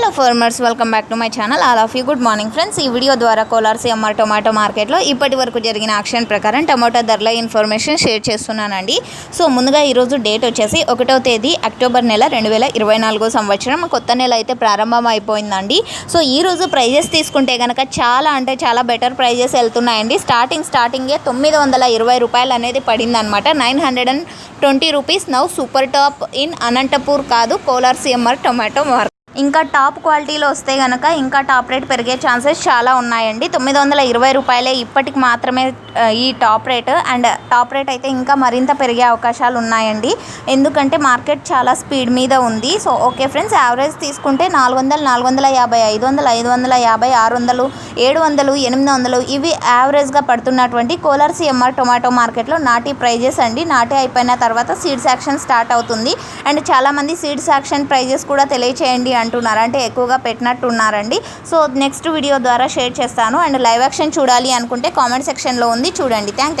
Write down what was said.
Hello farmers welcome back to my channel all of you good morning friends ఈ video ద్వారా Kolar CMR tomato మార్కెట్లో ఇప్పటి వరకు జరిగిన యాక్షన్ ప్రకారం టమాటో ధరల ఇన్ఫర్మేషన్ షేర్ చేస్తున్నానండి. సో ముందుగా ఈరోజు డేట్ వచ్చేసి ఒకటో తేదీ అక్టోబర్ నెల రెండు వేల ఇరవై నాలుగో సంవత్సరం. కొత్త నెల అయితే ప్రారంభం అయిపోయిందండి. సో ఈ రోజు ప్రైజెస్ తీసుకుంటే కనుక చాలా అంటే చాలా బెటర్ ప్రైజెస్ వెళ్తున్నాయండి. స్టార్టింగ్ స్టార్టింగే తొమ్మిది వందల ఇరవై రూపాయలు అనేది పడిందనమాట nine hundred and twenty rupees. Now super top in Anantapur కాదు కోలార్ సిఎంఆర్ టొమాటో మార్కెట్. ఇంకా టాప్ క్వాలిటీలో వస్తే కనుక ఇంకా టాప్ రేట్ పెరిగే ఛాన్సెస్ చాలా ఉన్నాయండి. తొమ్మిది వందల ఇరవై రూపాయలే ఇప్పటికి మాత్రమే ఈ top rate. And top rate అయితే ఇంకా మరింత పెరిగే అవకాశాలు ఉన్నాయండి. ఎందుకంటే మార్కెట్ చాలా స్పీడ్ మీద ఉంది. సో ఓకే ఫ్రెండ్స్ యావరేజ్ తీసుకుంటే నాలుగు వందలు నాలుగు వందల యాభై ఐదు వందల ఐదు వందల యాభై ఆరు వందలు ఏడు వందలు ఎనిమిది వందలు ఇవి యావరేజ్గా పడుతున్నటువంటి కోలార్ సిఎంఆర్ టొమాటో మార్కెట్లో నాటి ప్రైజెస్ అండి. నాటి అయిపోయిన తర్వాత సీడ్స్ యాక్షన్ స్టార్ట్ అవుతుంది. అండ్ చాలామంది సీడ్స్ యాక్షన్ ప్రైజెస్ కూడా తెలియచేయండి అంటున్నారు. అంటే ఎక్కువగా పెట్టినట్టు ఉన్నారండి సో నెక్స్ట్ వీడియో ద్వారా షేర్ చేస్తాను. అండ్ లైవ్ యాక్షన్ చూడాలి అనుకుంటే కామెంట్ సెక్షన్లో ఉంది. చూడండి. Thank thank